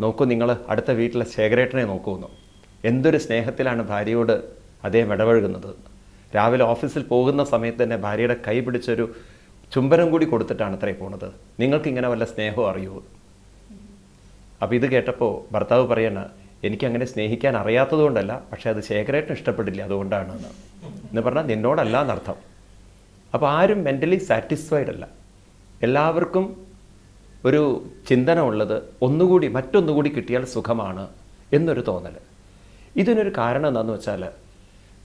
നോക്കൂ നിങ്ങൾ അടുത്ത വീട്ടിലെ ശേഖരേട്ടനെ നോക്കുമെന്നു. എന്തൊരു സ്നേഹത്തിലാണ് ഭാര്യയോട് അദ്ദേഹം ഇടപഴകുന്നത് രാവിലെ ഓഫീസിൽ പോകുന്ന സമയത്ത് തന്നെ ഭാര്യയുടെ കൈ പിടിച്ചൊരു ചുംബനം കൂടി കൊടുത്തിട്ടാണ് അത്രേ പോണത്. നിങ്ങൾക്ക് ഇങ്ങനെ വല്ല സ്നേഹവും അറിയുമോ അപ്പോൾ ഇത് കേട്ടപ്പോൾ ഭർത്താവ് പറയണ എനിക്കങ്ങനെ സ്നേഹിക്കാൻ അറിയാത്തതുകൊണ്ടല്ല പക്ഷേ അത് ശേഖരേട്ടന് ഇഷ്ടപ്പെട്ടില്ല അതുകൊണ്ടാണ് എന്ന്. പറഞ്ഞാൽ നിന്നോടല്ല എന്നർത്ഥം. അപ്പോൾ ആരും മെന്റലി സാറ്റിസ്ഫൈഡ് അല്ല. എല്ലാവർക്കും ഒരു ചിന്തന ഉള്ളത് ഒന്നുകൂടി മറ്റൊന്നുകൂടി കിട്ടിയാൽ സുഖമാണ് എന്നൊരു തോന്നൽ ഇതിനൊരു കാരണം എന്താണെന്ന് വെച്ചാൽ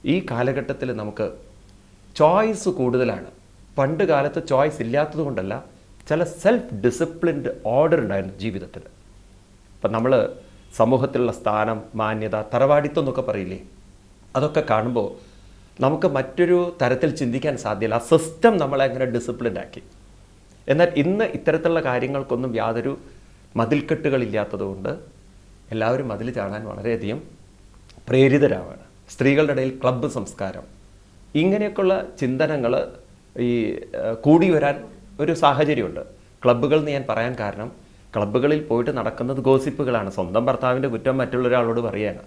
ഈ കാലഘട്ടത്തിൽ നമുക്ക് ചോയ്സ് കൂടുതലാണ്. പണ്ട് കാലത്ത് ചോയ്സ് ഇല്ലാത്തത് കൊണ്ടല്ല ചില സെൽഫ് ഡിസിപ്ലിൻഡ് ഓർഡർ ഉണ്ടായിരുന്നു ജീവിതത്തിൽ. ഇപ്പം നമ്മൾ സമൂഹത്തിലുള്ള സ്ഥാനം മാന്യത തറവാടിത്തം എന്നൊക്കെ പറയില്ലേ? അതൊക്കെ കാണുമ്പോൾ നമുക്ക് മറ്റൊരു തരത്തിൽ ചിന്തിക്കാൻ സാധ്യമല്ല ആ സിസ്റ്റം നമ്മളെ അങ്ങനെ ഡിസിപ്ലിൻഡ് ആക്കി. എന്നാൽ ഇന്ന് ഇത്തരത്തിലുള്ള കാര്യങ്ങൾക്കൊന്നും യാതൊരു മതിൽക്കെട്ടുകളില്ലാത്തതുകൊണ്ട് എല്ലാവരും മതിൽ ചാടാൻ വളരെയധികം പ്രേരിതരാവാണ്. സ്ത്രീകളുടെ ഇടയിൽ ക്ലബ്ബ് സംസ്കാരം. ഇങ്ങനെയൊക്കെയുള്ള ചിന്തനങ്ങൾ ഈ കൂടി വരാൻ ഒരു സാഹചര്യമുണ്ട്. ക്ലബ്ബുകൾ എന്ന് ഞാൻ പറയാൻ കാരണം ക്ലബ്ബുകളിൽ പോയിട്ട് നടക്കുന്നത് ഗോസിപ്പുകളാണ്. സ്വന്തം ഭർത്താവിന്റെ കുറ്റം മറ്റുള്ളൊരാളോട് പറയാണ്.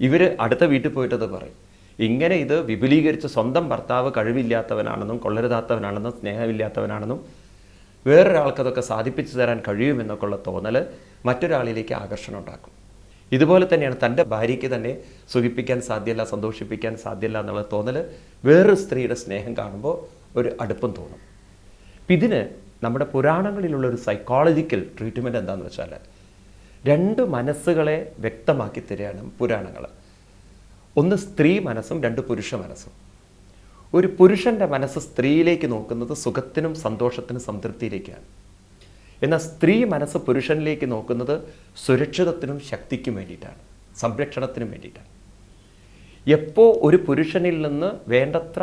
ഇവർ അടുത്ത വീട്ടിൽ പോയിട്ടത് പറയും. ഇങ്ങനെ ഇത് വിപുലീകരിച്ച് സ്വന്തം ഭർത്താവ് കഴിവില്ലാത്തവനാണെന്നും കൊള്ളരുതാത്തവനാണെന്നും സ്നേഹമില്ലാത്തവനാണെന്നും വേറൊരാൾക്കതൊക്കെ സാധിപ്പിച്ചു തരാൻ കഴിയുമെന്നൊക്കെയുള്ള തോന്നൽ മറ്റൊരാളിലേക്ക് ആകർഷണം ഉണ്ടാക്കും. ഇതുപോലെ തന്നെയാണ് തന്റെ ഭാര്യയ്ക്ക് തന്നെ സുഖിപ്പിക്കാൻ സാധ്യമല്ല സന്തോഷിപ്പിക്കാൻ സാധ്യമല്ല എന്നുള്ള തോന്നൽ വേറൊരു സ്ത്രീയുടെ സ്നേഹം കാണുമ്പോൾ ഒരു അടുപ്പം തോന്നും. ഇതിന് നമ്മുടെ പുരാണങ്ങളിലുള്ള ഒരു സൈക്കോളജിക്കൽ ട്രീറ്റ്മെന്റ് എന്താണെന്ന് വെച്ചാൽ രണ്ട് മനസ്സുകളെ വ്യക്തമാക്കി തരികയാണ് പുരാണങ്ങൾ. ഒന്ന് സ്ത്രീ മനസ്സും രണ്ട് പുരുഷ മനസ്സും. ഒരു പുരുഷന്റെ മനസ്സ് സ്ത്രീയിലേക്ക് നോക്കുന്നത് സുഖത്തിനും സന്തോഷത്തിനും സംതൃപ്തിയിലേക്കാണ്. എന്നാൽ സ്ത്രീ മനസ്സ് പുരുഷനിലേക്ക് നോക്കുന്നത് സുരക്ഷിതത്തിനും ശക്തിക്കും വേണ്ടിയിട്ടാണ് സംരക്ഷണത്തിനും വേണ്ടിയിട്ടാണ്. എപ്പോൾ ഒരു പുരുഷനിൽ നിന്ന് വേണ്ടത്ര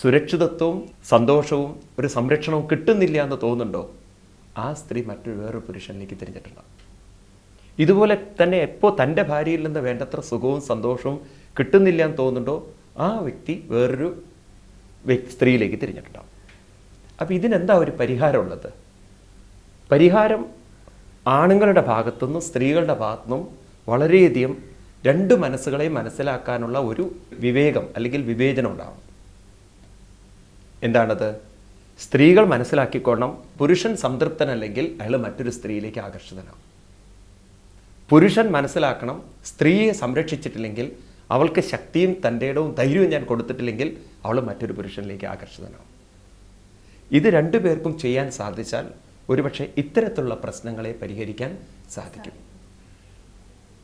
സുരക്ഷിതത്വവും സന്തോഷവും ഒരു സംരക്ഷണവും കിട്ടുന്നില്ല എന്ന് തോന്നുന്നുണ്ടോ? ആ സ്ത്രീ മറ്റൊരു വേറൊരു പുരുഷനിലേക്ക് തിരിഞ്ഞിട്ടുണ്ടാവും ഇതുപോലെ തന്നെ എപ്പോൾ തന്റെ ഭാര്യയിൽ നിന്ന് വേണ്ടത്ര സുഖവും സന്തോഷവും കിട്ടുന്നില്ല എന്ന് തോന്നുന്നുണ്ടോ? ആ വ്യക്തി വേറൊരു സ്ത്രീയിലേക്ക് തിരിഞ്ഞിട്ടുണ്ടാവും. അപ്പോൾ ഇതിനെന്താ ഒരു പരിഹാരമുള്ളത്? പരിഹാരം ആണുങ്ങളുടെ ഭാഗത്തുനിന്നും സ്ത്രീകളുടെ ഭാഗത്തുനിന്നും വളരെയധികം രണ്ട് മനസ്സുകളെയും മനസ്സിലാക്കാനുള്ള ഒരു വിവേകം അല്ലെങ്കിൽ വിവേചനം ഉണ്ടാവും എന്താണത്? സ്ത്രീകൾ മനസ്സിലാക്കിക്കൊള്ളണം പുരുഷൻ സംതൃപ്തനല്ലെങ്കിൽ അയാൾ മറ്റൊരു സ്ത്രീയിലേക്ക് ആകർഷിതനാവും. പുരുഷൻ മനസ്സിലാക്കണം സ്ത്രീയെ സംരക്ഷിച്ചിട്ടില്ലെങ്കിൽ അവൾക്ക് ശക്തിയും തന്റെ ഇടവും ധൈര്യവും ഞാൻ കൊടുത്തിട്ടില്ലെങ്കിൽ അവൾ മറ്റൊരു പുരുഷനിലേക്ക് ആകർഷിതനാവും. ഇത് രണ്ടു പേർക്കും ചെയ്യാൻ സാധിച്ചാൽ ഒരുപക്ഷെ ഇത്തരത്തിലുള്ള പ്രശ്നങ്ങളെ പരിഹരിക്കാൻ സാധിക്കും.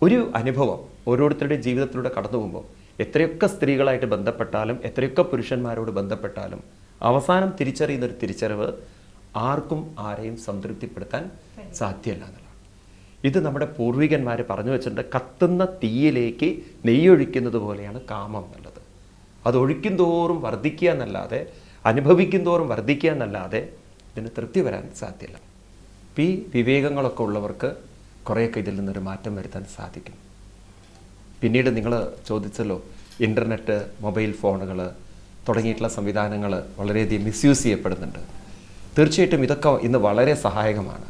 ഒരു അനുഭവം ഓരോരുത്തരുടെ ജീവിതത്തിലൂടെ കടന്നു പോകുമ്പോൾ എത്രയൊക്കെ സ്ത്രീകളായിട്ട് ബന്ധപ്പെട്ടാലും എത്രയൊക്കെ പുരുഷന്മാരോട് ബന്ധപ്പെട്ടാലും അവസാനം തിരിച്ചറിയുന്ന ഒരു തിരിച്ചറിവ് ആർക്കും ആരെയും സംതൃപ്തിപ്പെടുത്താൻ സാധ്യമല്ല എന്നുള്ളതാണ്. ഇത് നമ്മുടെ പൂർവികന്മാർ പറഞ്ഞു വെച്ചിട്ടുണ്ട് കത്തുന്ന തീയിലേക്ക് നെയ്യൊഴിക്കുന്നത് പോലെയാണ് കാമം എന്നുള്ളത്. അത് ഒഴിക്കും തോറും വർദ്ധിക്കുക എന്നല്ലാതെ അനുഭവിക്കും തോറും വർദ്ധിക്കുക എന്നല്ലാതെ ഇതിന് തൃപ്തി വരാൻ സാധ്യമല്ല പി വിവേകങ്ങളൊക്കെ ഉള്ളവർക്ക് കുറേയൊക്കെ ഇതിൽ നിന്നൊരു മാറ്റം വരുത്താൻ സാധിക്കും. പിന്നീട് നിങ്ങൾ ചോദിച്ചല്ലോ ഇന്റർനെറ്റ് മൊബൈൽ ഫോണുകൾ തുടങ്ങിയിട്ടുള്ള സംവിധാനങ്ങൾ വളരെയധികം മിസ്യൂസ് ചെയ്യപ്പെടുന്നുണ്ട്. തീർച്ചയായിട്ടും ഇതൊക്കെ ഇന്ന് വളരെ സഹായകമാണ്.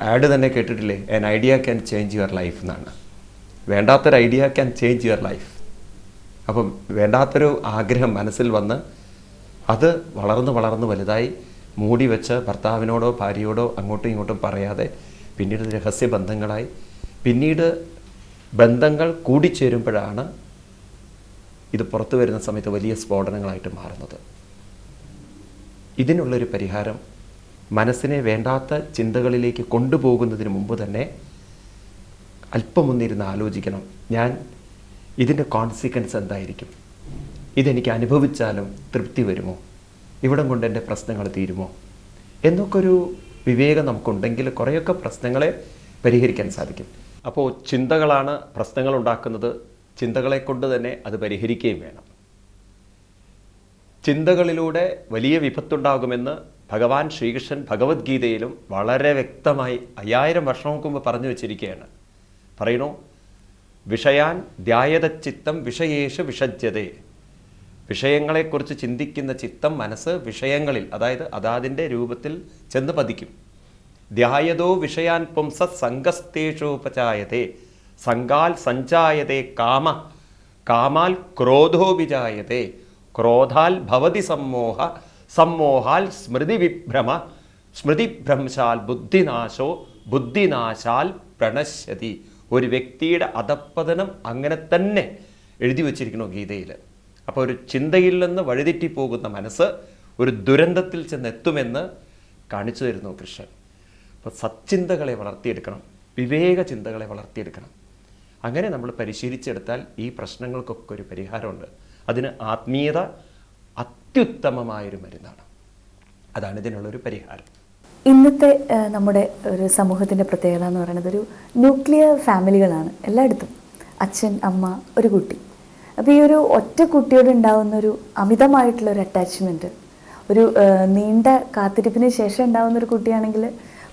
ആഡ് തന്നെ കേട്ടിട്ടില്ലേ? An idea can change your life എന്നാണ്. വേണ്ടാത്തൊരു idea can change your life അപ്പം വേണ്ടാത്തൊരു ആഗ്രഹം മനസ്സിൽ വന്ന് അത് വളർന്ന് വളർന്ന് വലുതായി മൂടി വെച്ച് ഭർത്താവിനോടോ ഭാര്യയോടോ അങ്ങോട്ടും ഇങ്ങോട്ടും പറയാതെ പിന്നീട് രഹസ്യ ബന്ധങ്ങളായി പിന്നീട് ബന്ധങ്ങൾ കൂടിച്ചേരുമ്പോഴാണ് ഇത് പുറത്തു വരുന്ന സമയത്ത് വലിയ സ്ഫോടനങ്ങളായിട്ട് മാറുന്നത്. ഇതിനുള്ളൊരു പരിഹാരം മനസ്സിനെ വേണ്ടാത്ത ചിന്തകളിലേക്ക് കൊണ്ടുപോകുന്നതിന് മുമ്പ് തന്നെ അല്പമൊന്നിരുന്ന് ആലോചിക്കണം. ഞാൻ ഇതിന്റെ കോൺസിക്വൻസ് എന്തായിരിക്കും? ഇതെനിക്ക് അനുഭവിച്ചാലും തൃപ്തി വരുമോ? ഇവിടം കൊണ്ട് എന്റെ പ്രശ്നങ്ങൾ തീരുമോ? എന്നൊക്കെ ഒരു വിവേകം നമുക്കുണ്ടെങ്കിൽ കുറേയൊക്കെ പ്രശ്നങ്ങളെ പരിഹരിക്കാൻ സാധിക്കും. അപ്പോൾ ചിന്തകളാണ് പ്രശ്നങ്ങൾ ഉണ്ടാക്കുന്നത്. ചിന്തകളെ കൊണ്ട് തന്നെ അത് പരിഹരിക്കുകയും വേണം. ചിന്തകളിലൂടെ വലിയ വിപത്തുണ്ടാകുമെന്ന് ഭഗവാൻ ശ്രീകൃഷ്ണൻ ഭഗവത്ഗീതയിലും വളരെ വ്യക്തമായി അയ്യായിരം വർഷങ്ങൾക്ക് മുമ്പ് പറഞ്ഞു വച്ചിരിക്കുകയാണ്. പറയണു വിഷയാൻ ധ്യായതച്ചിത്തം വിഷയേഷു വിഷജ്യതേ. വിഷയങ്ങളെക്കുറിച്ച് ചിന്തിക്കുന്ന ചിത്തം മനസ്സ് വിഷയങ്ങളിൽ അതായത് അതാതിന്റെ രൂപത്തിൽ ചെന്ന് പതിക്കും. ധ്യായതോ വിഷയാൻ പുംസ സംഘസ്തേഷോപചായതേ സംഘാൽ സഞ്ചായതേ കാമ കാമാൽ ക്രോധോ വിജായതേ ക്രോധാൽ ഭവതി സമ്മോഹ സമ്മോഹാൽ സ്മൃതി വിഭ്രമ സ്മൃതിഭ്രംശാൽ ബുദ്ധിനാശോ ബുദ്ധിനാശാൽ പ്രണശ്യതി. ഒരു വ്യക്തിയുടെ അധപ്പതനം അങ്ങനെ തന്നെ എഴുതി വച്ചിരിക്കണോ ഗീതയിൽ അപ്പോൾ ഒരു ചിന്തയിൽ നിന്ന് വഴിതെറ്റിപ്പോകുന്ന മനസ്സ് ഒരു ദുരന്തത്തിൽ ചെന്നെത്തുമെന്ന് കാണിച്ചു തരുന്നു കൃഷ്ണൻ. അപ്പോൾ സച്ചിന്തകളെ വളർത്തിയെടുക്കണം വിവേക ചിന്തകളെ വളർത്തിയെടുക്കണം. അങ്ങനെ നമ്മൾ പരിശീലിച്ചെടുത്താൽ ഈ പ്രശ്നങ്ങൾക്കൊക്കെ ഒരു പരിഹാരമുണ്ട്. അതിന് ആത്മീയത അത്യുത്തമമായൊരു മരുന്നാണ്. അതാണ് ഇതിനുള്ളൊരു പരിഹാരം. ഇന്നത്തെ നമ്മുടെ ഒരു സമൂഹത്തിന്റെ പ്രത്യേകത എന്ന് പറയുന്നത് ഒരു ന്യൂക്ലിയർ ഫാമിലികളാണ് എല്ലായിടത്തും. അച്ഛൻ അമ്മ ഒരു കുട്ടി. അപ്പോൾ ഈ ഒരു ഒറ്റ കുട്ടിയോട് ഉണ്ടാകുന്ന ഒരു അമിതമായിട്ടുള്ള ഒരു അറ്റാച്ച്മെന്റ് ഒരു നീണ്ട കാത്തിരിപ്പിന് ശേഷം ഉണ്ടാകുന്ന ഒരു കുട്ടിയാണെങ്കിൽ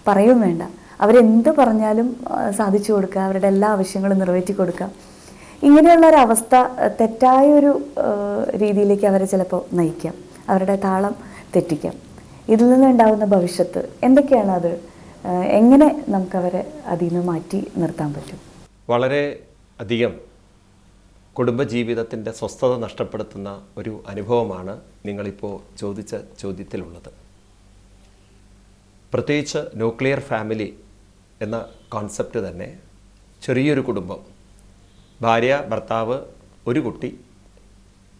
പറയും വേണ്ട. അവരെന്ത് പറഞ്ഞാലും സാധിച്ചു കൊടുക്കുക അവരുടെ എല്ലാ ആവശ്യങ്ങളും നിറവേറ്റി കൊടുക്കുക. ഇങ്ങനെയുള്ള ഒരു അവസ്ഥ തെറ്റായ ഒരു രീതിയിലേക്ക് അവരെ ചിലപ്പോൾ നയിക്കാം. അവരുടെ താളം തെറ്റിക്കാം. ഇതിൽ നിന്നുണ്ടാകുന്ന ഭവിഷ്യത്ത് എന്തൊക്കെയാണ് അത്? എങ്ങനെ നമുക്കവരെ അതിൽ നിന്ന് മാറ്റി നിർത്താൻ പറ്റും? വളരെ അധികം കുടുംബജീവിതത്തിന്റെ സ്വസ്ഥത നഷ്ടപ്പെടുത്തുന്ന ഒരു അനുഭവമാണ് നിങ്ങളിപ്പോൾ ചോദിച്ച ചോദ്യത്തിലുള്ളത്. പ്രത്യേകിച്ച് ന്യൂക്ലിയർ ഫാമിലി എന്ന കോൺസെപ്റ്റ് തന്നെ ചെറിയൊരു കുടുംബം. ഭാര്യ ഭർത്താവ് ഒരു കുട്ടി.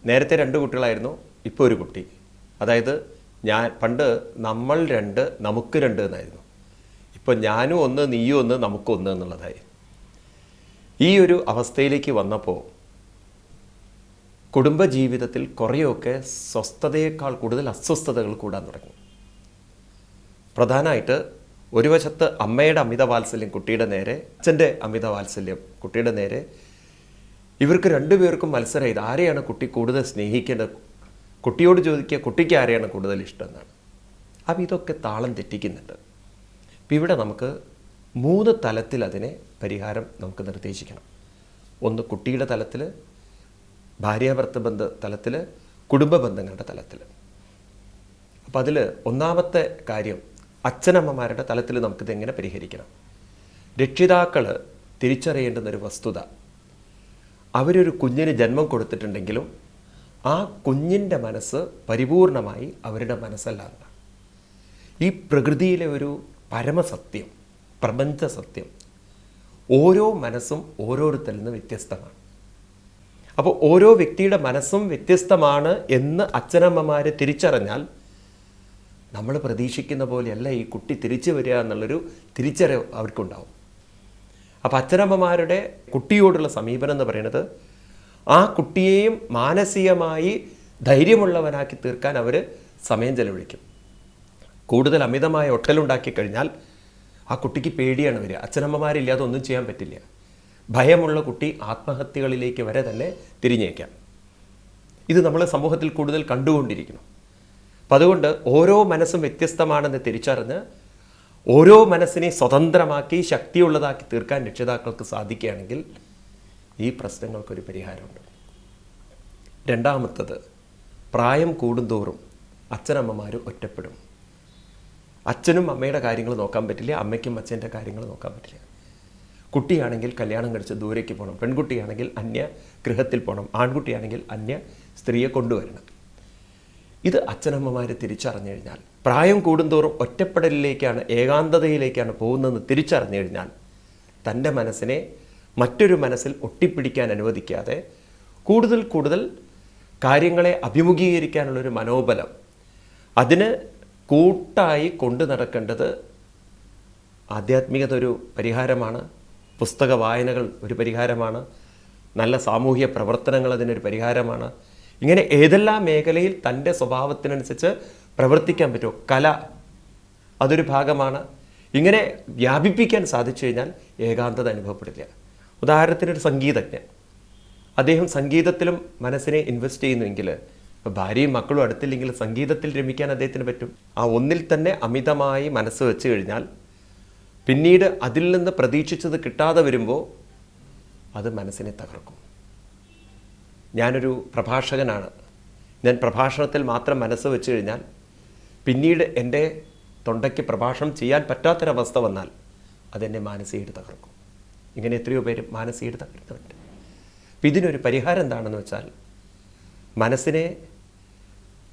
നേരത്തെ രണ്ട് കുട്ടികളായിരുന്നു ഇപ്പോൾ ഒരു കുട്ടി. അതായത് ഞാൻ പണ്ട് നമ്മൾ രണ്ട് നമുക്ക് രണ്ട് എന്നായിരുന്നു. ഇപ്പോൾ ഞാനും ഒന്ന് നീയും ഒന്ന് നമുക്കൊന്ന് എന്നുള്ളതായി. ഈ ഒരു അവസ്ഥയിലേക്ക് വന്നപ്പോൾ കുടുംബജീവിതത്തിൽ കുറേയൊക്കെ സ്വസ്ഥതയേക്കാൾ കൂടുതൽ അസ്വസ്ഥതകൾ കൂടാൻ തുടങ്ങി. പ്രധാനമായിട്ട് ഒരു വശത്ത് അമ്മയുടെ അമിത വാത്സല്യം കുട്ടിയുടെ നേരെ അച്ഛന്റെ അമിത വാത്സല്യം കുട്ടിയുടെ നേരെ. ഇവർക്ക് രണ്ടുപേർക്കും മത്സരം ഇത് ആരെയാണ് കുട്ടി കൂടുതൽ സ്നേഹിക്കേണ്ടത്? കുട്ടിയോട് ചോദിക്കുക കുട്ടിക്ക് ആരെയാണ് കൂടുതൽ ഇഷ്ടം എന്നാണ്. അപ്പം ഇതൊക്കെ താളം തെറ്റിക്കുന്നുണ്ട്. അപ്പം ഇവിടെ നമുക്ക് മൂന്ന് തലത്തിൽ അതിനെ പരിഹാരം നമുക്ക് നിർദ്ദേശിക്കണം. ഒന്ന് കുട്ടിയുടെ തലത്തിൽ ഭാര്യാഭർത്ത ബന്ധ തലത്തിൽ കുടുംബ ബന്ധങ്ങളുടെ തലത്തിൽ അപ്പം അതിൽ ഒന്നാമത്തെ കാര്യം അച്ഛനമ്മമാരുടെ തലത്തിൽ നമുക്കിത് എങ്ങനെ പരിഹരിക്കണം? രക്ഷിതാക്കൾ തിരിച്ചറിയേണ്ടുന്ന ഒരു വസ്തുത. അവരൊരു കുഞ്ഞിന് ജന്മം കൊടുത്തിട്ടുണ്ടെങ്കിലും ആ കുഞ്ഞിന്റെ മനസ്സ് പരിപൂർണമായി അവരുടെ മനസ്സല്ല ഈ പ്രകൃതിയിലെ ഒരു പരമസത്യം പ്രപഞ്ച സത്യം ഓരോ മനസ്സും ഓരോരുത്തരിൽ നിന്ന് വ്യത്യസ്തമാണ്. അപ്പോൾ ഓരോ വ്യക്തിയുടെ മനസ്സും വ്യത്യസ്തമാണ് എന്ന് അച്ഛനമ്മമാർ തിരിച്ചറിഞ്ഞാൽ നമ്മൾ പ്രതീക്ഷിക്കുന്ന പോലെയല്ല ഈ കുട്ടി തിരിച്ചു വരിക എന്നുള്ളൊരു തിരിച്ചറിവ് അവർക്കുണ്ടാവും. അപ്പോൾ അച്ഛനമ്മമാരുടെ കുട്ടിയോടുള്ള സമീപനം എന്ന് പറയുന്നത് ആ കുട്ടിയെയും മാനസികമായി ധൈര്യമുള്ളവനാക്കി തീർക്കാൻ അവർ സമയം ചെലവഴിക്കും. കൂടുതൽ അമിതമായ ഒട്ടലുണ്ടാക്കി കഴിഞ്ഞാൽ ആ കുട്ടിക്ക് പേടിയാണ് വരിക. അച്ഛനമ്മമാരില്ലാതെ ഒന്നും ചെയ്യാൻ പറ്റില്ല. ഭയമുള്ള കുട്ടി ആത്മഹത്യകളിലേക്ക് വരെ തന്നെ തിരിഞ്ഞേക്കാം. ഇത് നമ്മൾ സമൂഹത്തിൽ കൂടുതൽ കണ്ടുകൊണ്ടിരിക്കുന്നു. അപ്പം അതുകൊണ്ട് ഓരോ മനസ്സും വ്യത്യസ്തമാണെന്ന് തിരിച്ചറിഞ്ഞ് ഓരോ മനസ്സിനെ സ്വതന്ത്രമാക്കി ശക്തിയുള്ളതാക്കി തീർക്കാൻ രക്ഷിതാക്കൾക്ക് സാധിക്കുകയാണെങ്കിൽ ഈ പ്രശ്നങ്ങൾക്കൊരു പരിഹാരമുണ്ട്. രണ്ടാമത്തത് പ്രായം കൂടുന്തോറും അച്ഛനമ്മമാർ ഒറ്റപ്പെടും. അച്ഛനും അമ്മയുടെ കാര്യങ്ങൾ നോക്കാൻ പറ്റില്ല അമ്മയ്ക്കും അച്ഛന്റെ കാര്യങ്ങൾ നോക്കാൻ പറ്റില്ല. കുട്ടിയാണെങ്കിൽ കല്യാണം കഴിച്ച് ദൂരേക്ക് പോകണം പെൺകുട്ടിയാണെങ്കിൽ അന്യ ഗൃഹത്തിൽ പോകണം ആൺകുട്ടിയാണെങ്കിൽ അന്യ സ്ത്രീയെ കൊണ്ടുവരണം. ഇത് അച്ഛനമ്മമാർ തിരിച്ചറിഞ്ഞു കഴിഞ്ഞാൽ പ്രായം കൂടുന്തോറും ഒറ്റപ്പെടലിലേക്കാണ് ഏകാന്തതയിലേക്കാണ് പോകുന്നതെന്ന് തിരിച്ചറിഞ്ഞു കഴിഞ്ഞാൽ തന്റെ മനസ്സിനെ മറ്റൊരു മനസ്സിൽ ഒട്ടിപ്പിടിക്കാൻ അനുവദിക്കാതെ കൂടുതൽ കൂടുതൽ കാര്യങ്ങളെ അഭിമുഖീകരിക്കാനുള്ളൊരു മനോബലം അതിന് കൂട്ടായി കൊണ്ടു നടക്കേണ്ടത് ആധ്യാത്മികത ഒരു പരിഹാരമാണ്. പുസ്തക വായനകൾ ഒരു പരിഹാരമാണ്. നല്ല സാമൂഹ്യ പ്രവർത്തനങ്ങൾ അതിനൊരു പരിഹാരമാണ്. ഇങ്ങനെ ഏതെല്ലാം മേഖലയിൽ തന്റെ സ്വഭാവത്തിനനുസരിച്ച് പ്രവർത്തിക്കാൻ പറ്റുമോ? കല അതൊരു ഭാഗമാണ്. ഇങ്ങനെ വ്യാപിപ്പിക്കാൻ സാധിച്ചു കഴിഞ്ഞാൽ ഏകാന്തത അനുഭവപ്പെടില്ല ഉദാഹരണത്തിന് ഒരു സംഗീതജ്ഞൻ. അദ്ദേഹം സംഗീതത്തിലും മനസ്സിനെ ഇൻവെസ്റ്റ് ചെയ്യുന്നുവെങ്കിൽ ഭാര്യയും മക്കളും അടുത്തില്ലെങ്കിൽ സംഗീതത്തിൽ രമിക്കാൻ അദ്ദേഹത്തിന് പറ്റും. ആ ഒന്നിൽ തന്നെ അമിതമായി മനസ്സ് വെച്ച് കഴിഞ്ഞാൽ പിന്നീട് അതിൽ നിന്ന് പ്രതീക്ഷിച്ചത് കിട്ടാതെ വരുമ്പോൾ അത് മനസ്സിനെ തകർക്കും. ഞാനൊരു പ്രഭാഷകനാണ്. ഞാൻ പ്രഭാഷണത്തിൽ മാത്രം മനസ്സ് വെച്ച് കഴിഞ്ഞാൽ പിന്നീട് എന്റെ തൊണ്ടയ്ക്ക് പ്രഭാഷണം ചെയ്യാൻ പറ്റാത്തൊരവസ്ഥ വന്നാൽ അതെന്നെ മാനസികമായിട്ട് തകർക്കും. ഇങ്ങനെ എത്രയോ പേര് മാനസികമായിട്ട് തകർക്കുന്നുണ്ട് അപ്പം ഇതിനൊരു പരിഹാരം എന്താണെന്ന് വെച്ചാൽ മനസ്സിനെ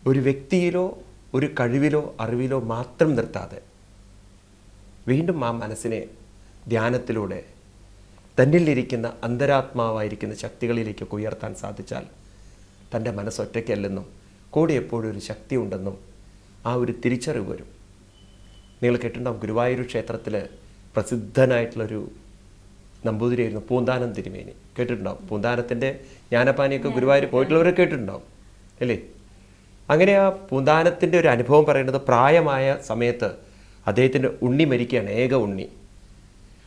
ഒരു വ്യക്തിയിലോ ഒരു കഴിവിലോ അറിവിലോ മാത്രം നിർത്താതെ വീണ്ടും ആ മനസ്സിനെ ധ്യാനത്തിലൂടെ തന്നിലിരിക്കുന്ന അന്തരാത്മാവായിരിക്കുന്ന ശക്തികളിലേക്കൊക്കെ ഉയർത്താൻ സാധിച്ചാൽ തന്റെ മനസ്സൊറ്റയ്ക്കല്ലെന്നും കൂടെ എപ്പോഴും ഒരു ശക്തി ഉണ്ടെന്നും ആ ഒരു തിരിച്ചറിവ് വരും. നിങ്ങൾ കേട്ടിട്ടുണ്ടാവും ഗുരുവായൂർ ക്ഷേത്രത്തിൽ പ്രസിദ്ധനായിട്ടുള്ളൊരു നമ്പൂതിരിയായിരുന്നു പൂന്താനം തിരുമേനി. കേട്ടിട്ടുണ്ടാവും? പൂന്താനത്തിന്റെ ജ്ഞാനപ്പാനിയൊക്കെ ഗുരുവായൂർ പോയിട്ടുള്ളവരെ കേട്ടിട്ടുണ്ടാവും അല്ലേ? അങ്ങനെ ആ പൂന്താനത്തിന്റെ ഒരു അനുഭവം പറയുന്നത് പ്രായമായ സമയത്ത് അദ്ദേഹത്തിന്റെ ഉണ്ണി മരിക്കുകയാണ് ഏക ഉണ്ണി.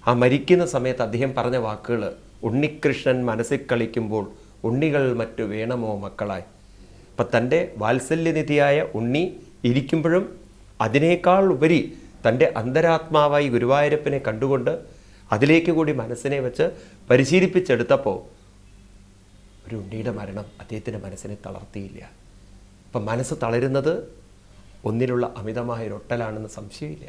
ആ മരിക്കുന്ന സമയത്ത് അദ്ദേഹം പറഞ്ഞ വാക്കുകൾ ഉണ്ണികൃഷ്ണൻ മനസ്സിൽ കളിക്കുമ്പോൾ ഉണ്ണികൾ മറ്റു വേണമോ മക്കളായി. അപ്പം തന്റെ വാത്സല്യനിധിയായ ഉണ്ണി ഇരിക്കുമ്പോഴും അതിനേക്കാൾ ഉപരി തന്റെ അന്തരാത്മാവായി ഗുരുവായൂരപ്പനെ കണ്ടുകൊണ്ട് അതിലേക്ക് കൂടി മനസ്സിനെ വെച്ച് പരിശീലിപ്പിച്ചെടുത്തപ്പോൾ ഒരു ഉണ്ണിയുടെ മരണം അദ്ദേഹത്തിന്റെ മനസ്സിനെ തളർത്തിയില്ല. അപ്പം മനസ്സ് തളരുന്നത് ഒന്നിലുള്ള അമിതമായ ഒട്ടലാണെന്ന് സംശയമില്ല.